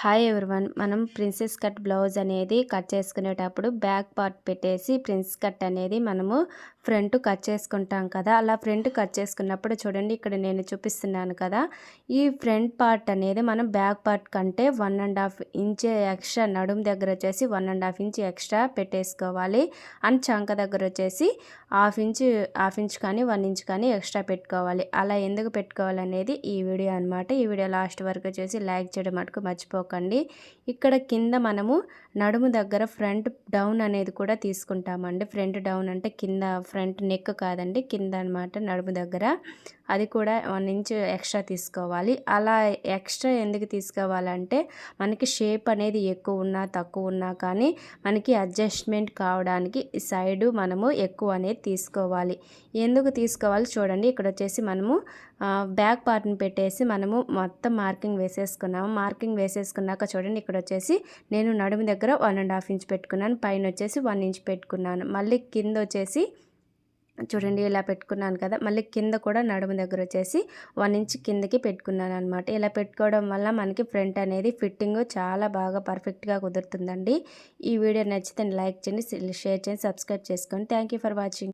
Hi everyone మనం princess cut blouse అనేది cut చేసుకునేటప్పుడు బ్యాక్ పార్ట్ పెట్టేసి ప్రిన్స్ కట్ అనేది మనము ఫ్రంట్ కట్ చేసుకుంటాం కదా. అలా ఫ్రంట్ కట్ చేసుకున్నప్పుడు చూడండి ఇక్కడ నేను చూపిస్తున్నాను కదా. ఈ ఫ్రంట్ పార్ట్ అనేది మనం బ్యాక్ పార్ట్ కంటే one and half inch extra నడుము దగ్గర వచ్చేసి one and half inch extra పెట్టేసుకోవాలి. అండ్ చంక దగ్గర వచ్చేసి హాఫ్ ఇంచ్ హాఫ్ ఇంచ్ కానీ వన్ ఇంచ్ కానీ ఎక్స్ట్రా పెట్టుకోవాలి. అలా ఎందుకు పెట్టుకోవాలనేది ఈ వీడియో అనమాట ఈ వీడియో లాస్ట్ వరకు వచ్చేసి లైక్ చేయడం మటుకు మర్చిపోకండి ఇక్కడ కింద మనము నడుము దగ్గర ఫ్రంట్ డౌన్ అనేది కూడా తీసుకుంటామండి. ఫ్రంట్ డౌన్ అంటే కింద ఫ్రంట్ నెక్ కాదండి కింద అనమాట నడుము దగ్గర. అది కూడా వన్ ఇంచ్ ఎక్స్ట్రా తీసుకోవాలి. అలా ఎక్స్ట్రా ఎందుకు తీసుకోవాలంటే మనకి షేప్ అనేది ఎక్కువ ఉన్నా తక్కువ ఉన్నా కానీ మనకి అడ్జస్ట్మెంట్ కావడానికి సైడు మనము ఎక్కువ అనేది తీసుకోవాలి. ఎందుకు తీసుకోవాలి చూడండి. ఇక్కడ వచ్చేసి మనము బ్యాక్ పార్ట్ని పెట్టేసి మనము మొత్తం మార్కింగ్ వేసేసుకున్నాము. మార్కింగ్ తీసుకున్నాక చూడండి ఇక్కడ వచ్చేసి నేను నడుము దగ్గర వన్ అండ్ హాఫ్ ఇంచ్ పెట్టుకున్నాను పైన వచ్చేసి వన్ ఇంచ్ పెట్టుకున్నాను. మళ్ళీ కింద వచ్చేసి చూడండి ఇలా పెట్టుకున్నాను కదా మళ్ళీ కింద కూడా నడుము దగ్గర వచ్చేసి వన్ ఇంచ్ కిందకి పెట్టుకున్నాను అనమాట ఇలా పెట్టుకోవడం వల్ల మనకి ఫ్రంట్ అనేది ఫిట్టింగ్ చాలా బాగా పర్ఫెక్ట్గా కుదురుతుందండి. ఈ వీడియో నచ్చితే లైక్ చేయండి షేర్ చేయండి సబ్స్క్రైబ్ చేసుకోండి థ్యాంక్ ఫర్ వాచింగ్.